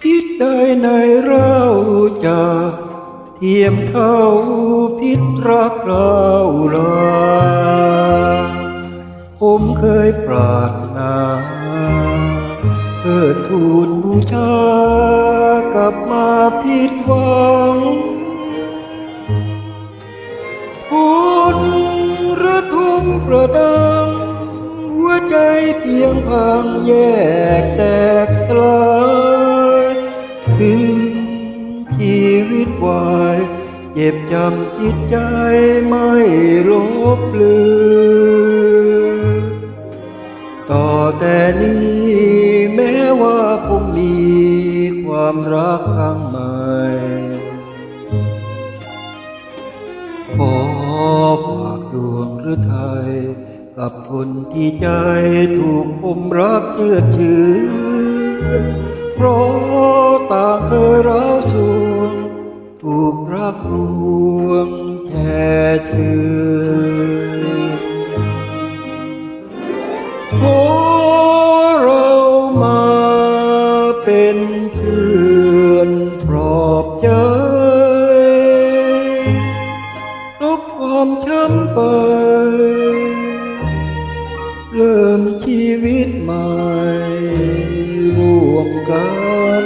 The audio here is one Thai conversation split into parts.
พิษใดในเราจะเทียมเท่าพิษรักเราลาผมเคยปรารถนาเธอทูลบูชากลับมาผิดหวัง ทมประดัง หัวใจเพียงพังแยกแตกสลายถึงชีวิตวาย เจ็บจำจิตใจไม่ลบเลือนต่อแต่นี้แม้ว่าผมมีความรักข้งใหม่ขอ ดวงหรือไทยกับคนที่ใจถูกอมรักเชื่อถือเพราะต ชีวิตใหม่ร่วมกัน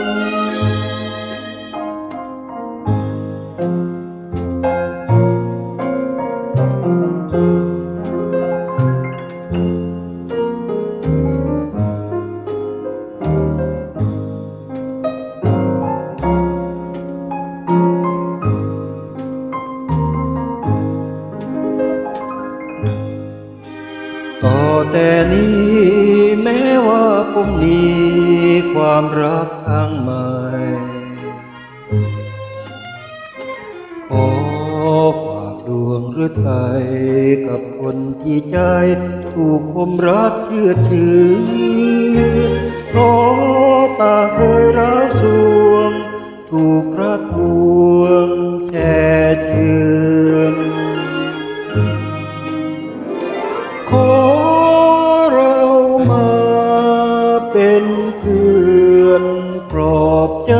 ต่อ แต่นี้แม้ว่าผมมีความรักทางใหม่ ขอฝากดวงหรือไทยกับคนที่ใจ ถูกคมรักเชื่อถือเพราะตาเคย เป็นเพื่อนปลอบใจ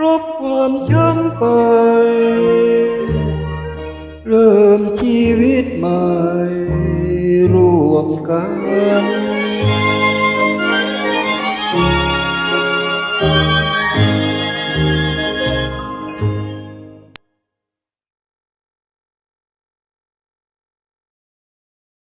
รบความช้ำไป เริ่มชีวิตใหม่ร่วมกัน